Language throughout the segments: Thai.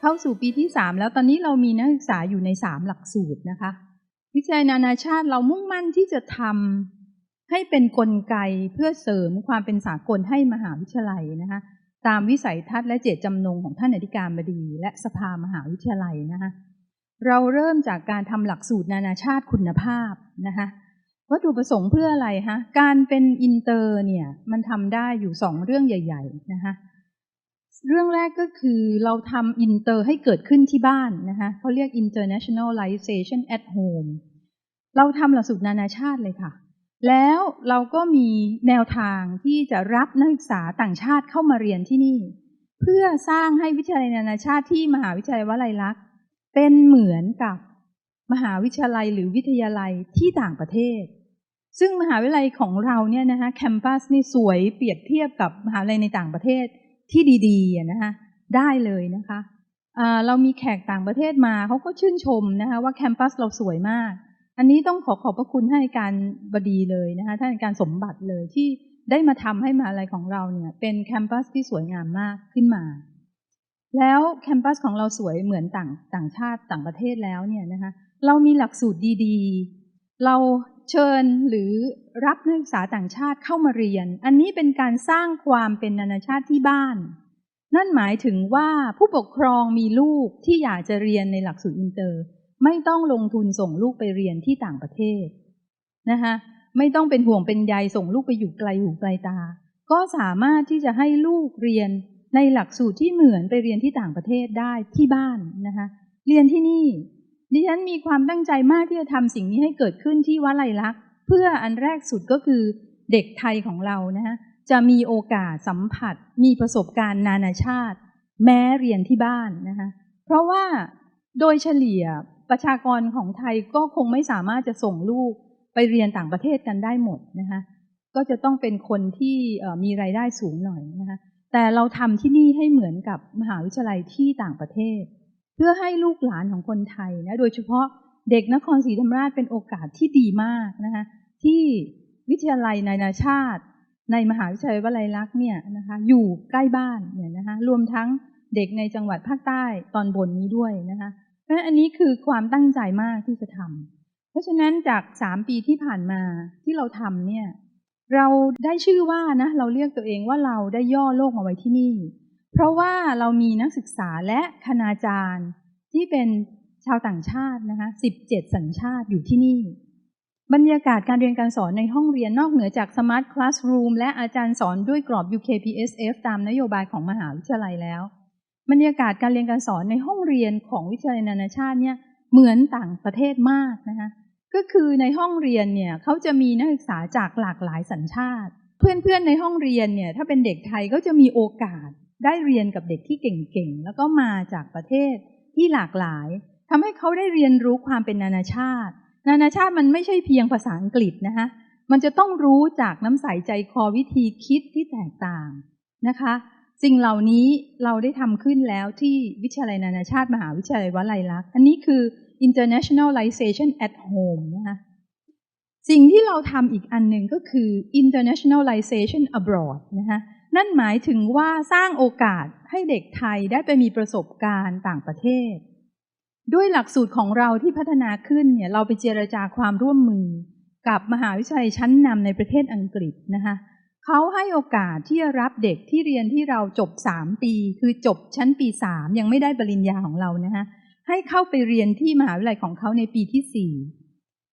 เข้าสู่ปีที่สามแล้วตอนนี้เรามีนักศึกษาอยู่ในสามหลักสูตรนะคะ วิจัยนานาชาติเรามุ่งมั่นที่จะทำให้เป็นนกลไกเพื่อเสริมความเป็นสากลให้มหาวิทยาลัยนะคะตามวิสัยทัศน์และเจตจำนงของท่านอธิการบดี และสภามหาวิทยาลัยนะคะเราเริ่มจากการทำหลักสูตรนานาชาติคุณภาพนะคะวัตถุประสงค์เพื่ออะไรคะการเป็นอินเตอร์เนี่ยมันทำได้อยู่สองเรื่องใหญ่ ๆ นะคะ เรื่องแรกก็คือเราทำอินเตอร์ให้เกิดขึ้นที่บ้านนะคะเขาเรียก internationalization at home เราทำหลักสูตรนานาชาติเลยค่ะ แล้วเราก็มีแนวทางที่จะรับนักศึกษาต่างชาติเข้ามาเรียนที่นี่ เพื่อสร้างให้วิทยาลัยนานาชาติที่มหาวิทยาลัยวลัยลักษณ์เป็นเหมือนกับมหาวิทยาลัยหรือวิทยาลัยที่ต่างประเทศ ซึ่งมหาวิทยาลัยของเราเนี่ยนะคะแคมปัสนี่สวยเปรียบเทียบกับมหาวิทยาลัยในต่างประเทศ ที่ดีๆนะคะได้เลยนะคะเรามีแขกต่างประเทศมาเขาก็ชื่นชมนะคะว่าแคมปัสเราสวยมาก อันนี้ต้องขอขอบพระคุณให้การบดีเลยนะคะท่านการสมบัติเลยที่ได้มาทำให้มาวิทยาลัยของเราเนี่ยเป็นแคมปัสที่สวยงามมากขึ้นมา แล้วแคมปัสของเราสวยเหมือนต่างต่างชาติต่างประเทศแล้วเนี่ยนะคะเรามีหลักสูตรดีๆ เรา เชิญหรือรับนักศึกษาต่างชาติเข้ามาเรียน อันนี้เป็นการสร้างความเป็นนานาชาติที่บ้าน นั่นหมายถึงว่าผู้ปกครองมีลูกที่อยากจะเรียนในหลักสูตรอินเตอร์ ไม่ต้องลงทุนส่งลูกไปเรียนที่ต่างประเทศนะคะไม่ต้องเป็นห่วงเป็นใยส่งลูกไปอยู่ไกลหูไกลตา ก็สามารถที่จะให้ลูกเรียนในหลักสูตรที่เหมือนไปเรียนที่ต่างประเทศได้ที่บ้านนะคะเรียนที่นี่ ดิฉันมีความตั้งใจมากที่จะทำสิ่งนี้ให้เกิดขึ้นที่วัดไลลักษ์เพื่ออันแรกสุดก็คือเด็กไทยของเรานะคะจะมีโอกาสสัมผัส มีประสบการณ์นานาชาติ แม้เรียนที่บ้านนะคะเพราะว่าโดยเฉลี่ยประชากรของไทยก็คงไม่สามารถจะส่งลูกไปเรียนต่างประเทศกันได้หมดนะคะก็จะต้องเป็นคนที่มีรายได้สูงหน่อยนะคะแต่เราทำที่นี่ให้เหมือนกับมหาวิทยาลัยที่ต่างประเทศ เพื่อให้ลูกหลานของคนไทยนะโดยเฉพาะเด็กนครศรีธรรมราชเป็นโอกาสที่ดีมากนะคะที่วิทยาลัยนานาชาติ ในมหาวิทยาลัยวลัยลักษณ์เนี่ยนะคะอยู่ใกล้บ้านเนี่ยนะคะรวมทั้งเด็กในจังหวัดภาคใต้ตอนบนนี้ด้วยนะคะเพราะฉะนั้นอันนี้คือความตั้งใจมากที่จะทำเพราะฉะนั้นจากสามปีที่ผ่านมาที่เราทำเนี่ยเราได้ชื่อว่านะเราเรียกตัวเองว่าเราได้ย่อโลกมาไว้ที่นี่ เพราะว่าเรามีนักศึกษาและคณาจารย์ที่เป็นชาวต่างชาตินะคะสิบเจ็ดสัญชาติอยู่ที่นี่ บรรยากาศการเรียนการสอนในห้องเรียนนอกเหนือจาก Smart Classroom และอาจารย์สอนด้วยกรอบ UKPSF ตามนโยบายของมหาวิทยาลัยแล้ว บรรยากาศการเรียนการสอนในห้องเรียนของวิทยาลัยนานาชาติเนี่ยเหมือนต่างประเทศมากนะคะก็คือในห้องเรียนเนี่ยเขาจะมีนักศึกษาจากหลากหลายสัญชาติ เพื่อนๆในห้องเรียนเนี่ยถ้าเป็นเด็กไทยก็จะมีโอกาส ได้เรียนกับเด็กที่เก่งๆ แล้วก็มาจากประเทศที่หลากหลายทำให้เขาได้เรียนรู้ความเป็นนานาชาติ นานาชาติมันไม่ใช่เพียงภาษาอังกฤษนะคะมันจะต้องรู้จากน้ำใสใจคอวิธีคิดที่แตกต่างนะคะ สิ่งเหล่านี้เราได้ทำขึ้นแล้วที่วิทยาลัยนานาชาติมหาวิทยาลัยวลัยลักษณ์อันนี้คือ internationalization at home นะคะสิ่งที่เราทำอีกอันหนึ่งก็คือ internationalization abroad นะคะ นั่นหมายถึงว่าสร้างโอกาสให้เด็กไทยได้ไปมีประสบการณ์ต่างประเทศ ด้วยหลักสูตรของเราที่พัฒนาขึ้นเนี่ยเราไปเจรจาความร่วมมือ กับมหาวิทยาลัยชั้นนำในประเทศอังกฤษนะคะเขาให้โอกาสที่จะรับเด็กที่เรียนที่เราจบสามปี คือจบชั้นปีสามยังไม่ได้ปริญญาของเรานะคะให้เข้าไปเรียนที่มหาวิทยาลัยของเขาในปีที่สี่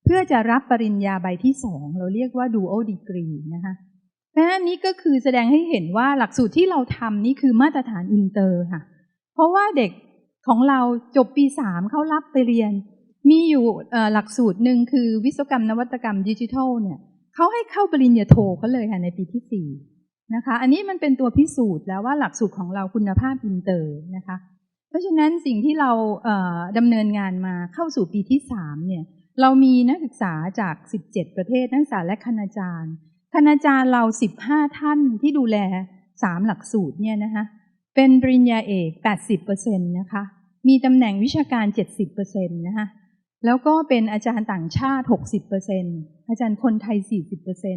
เพื่อจะรับปริญญาใบที่สองเราเรียกว่า dual degree นะคะ เพราะนี้ก็คือแสดงให้เห็นว่าหลักสูตรที่เราทำนี่คือมาตรฐานอินเตอร์ค่ะ เพราะว่าเด็กของเราจบปีสามเขารับไปเรียน มีอยู่หลักสูตรหนึ่งคือวิศวกรรมนวัตกรรมดิจิทัลเนี่ยเขาให้เข้าปริญญาโทเขาเลยค่ะในปีที่สี่นะคะ อันนี้มันเป็นตัวพิสูจน์แล้วว่าหลักสูตรของเราคุณภาพอินเตอร์นะคะ เพราะฉะนั้นสิ่งที่เราดำเนินงานมาเข้าสู่ปีที่สามเนี่ย เรามีนักศึกษาจาก 17 ประเทศนักศึกษาและคณาจารย์ คณาจารย์เรา15ท่านที่ดูแลสามหลักสูตรเนี่ยนะคะเป็นปริญญาเอก80%นตนะคะมีตำแหน่งวิชาการ70%นตนะคะแล้วก็เป็นอาจารย์ต่างชาติ60%อร์เซ็นอาจารย์คนไทย40%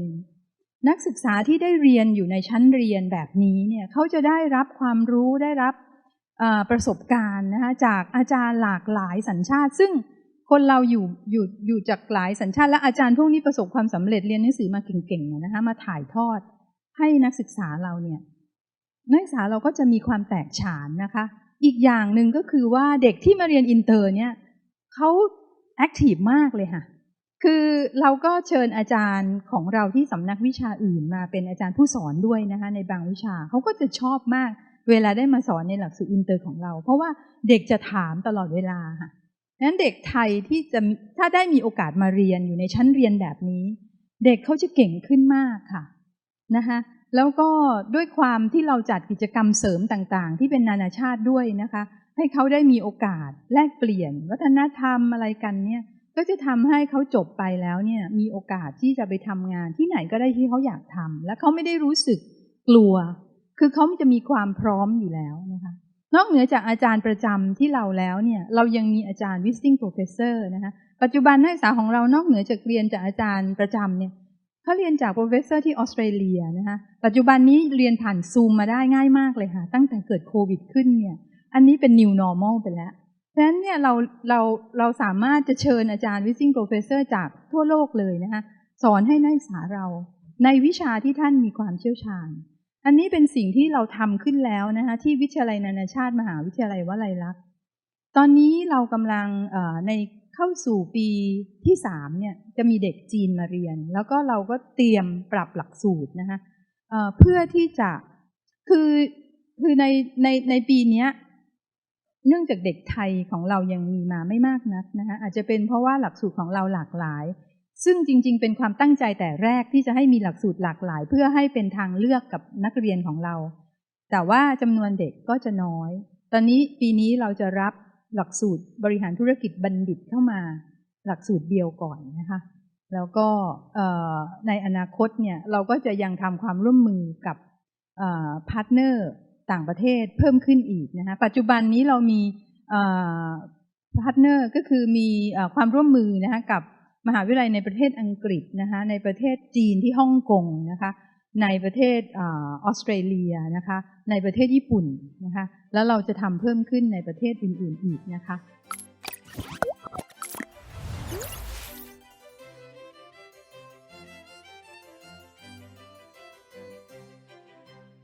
นักศึกษาที่ได้เรียนอยู่ในชั้นเรียนแบบนี้เนี่ยเขาจะได้รับความรู้ได้รับประสบการณ์นะคะจากอาจารย์หลากหลายสัญชาติ ซึ่ง คนเราอยู่อยู่อยู่จากหลายสัญชาติและอาจารย์พวกนี้ประสบความสำเร็จเรียนหนังสือมาเก่งๆนะคะมาถ่ายทอดให้นักศึกษาเราเนี่ยนักศึกษาเราก็จะมีความแตกฉานนะคะ อีกอย่างหนึ่งก็คือว่าเด็กที่มาเรียนอินเตอร์เนี่ยเขาแอคทีฟมากเลยค่ะ คือเราก็เชิญอาจารย์ของเราที่สำนักวิชาอื่นมาเป็นอาจารย์ผู้สอนด้วยนะคะ ในบางวิชาเขาก็จะชอบมาก เวลาได้มาสอนในหลักสูตรอินเตอร์ของเรา เพราะว่าเด็กจะถามตลอดเวลาค่ะ นั้นเด็กไทยที่จะถ้าได้มีโอกาสมาเรียนอยู่ในชั้นเรียนแบบนี้ เด็กเขาจะเก่งขึ้นมากค่ะนะคะแล้วก็ด้วยความที่เราจัดกิจกรรมเสริมต่างๆ ที่เป็นนานาชาติด้วยนะคะ ให้เขาได้มีโอกาสแลกเปลี่ยน วัฒนธรรมอะไรกันเนี่ย ก็จะทำให้เขาจบไปแล้วเนี่ย มีโอกาสที่จะไปทำงานที่ไหนก็ได้ที่เขาอยากทำและเขาไม่ได้รู้สึกกลัว คือเขาจะมีความพร้อมอยู่แล้วนะคะ นอกเหนือจากอาจารย์ประจำที่เราแล้วเนี่ย เรายังมีอาจารย์ visiting professor นะคะปัจจุบันนักศึกษาของเรานอกเหนือจากเรียนจากอาจารย์ประจำเนี่ยเขาเรียนจาก professor ที่ออสเตรเลียนะคะปัจจุบันนี้เรียนผ่านซูมมาได้ง่ายมากเลยค่ะ ตั้งแต่เกิดโควิดขึ้นเนี่ย อันนี้เป็น new normal ไปแล้วฉะนั้นเนี่ยเราเราเราสามารถจะเชิญอาจารย์ visiting professor จากทั่วโลกเลยนะคะสอนให้นักศึกษาเราในวิชาที่ท่านมีความเชี่ยวชาญ อันนี้เป็นสิ่งที่เราทำขึ้นแล้วนะคะที่วิทยาลัยนานาชาติมหาวิทยาลัยวลัยลักษณ์ตอนนี้เรากำลังในเข้าสู่ปีที่สามเนี่ยจะมีเด็กจีนมาเรียน แล้วก็เราก็เตรียมปรับหลักสูตรนะคะเพื่อที่จะคือคือในในในปีนี้เนื่องจากเด็กไทยของเรายังมีมาไม่มากนักนะคะอาจจะเป็นเพราะว่าหลักสูตรของเราหลากหลาย ซึ่งจริง ๆ เป็นความตั้งใจแต่แรกที่จะให้มีหลักสูตรหลากหลาย เพื่อให้เป็นทางเลือกกับนักเรียนของเรา แต่ว่าจำนวนเด็กก็จะน้อย ตอนนี้ปีนี้เราจะรับหลักสูตรบริหารธุรกิจบัณฑิตเข้ามา หลักสูตรเดียวก่อนนะคะ แล้วก็ในอนาคตเนี่ยเราก็จะยังทำความร่วมมือกับพาร์ทเนอร์ต่างประเทศเพิ่มขึ้นอีกนะคะ ปัจจุบันนี้เรามีพาร์ทเนอร์ก็คือมีความร่วมมือนะคะกับ มหาวิทยาลัยในประเทศอังกฤษนะคะในประเทศจีนที่ฮ่องกงนะคะในประเทศอาออสเตรเลียนะคะในประเทศญี่ปุ่นนะคะแล้วเราจะทำเพิ่มขึ้นในประเทศอื่นๆอีกนะคะ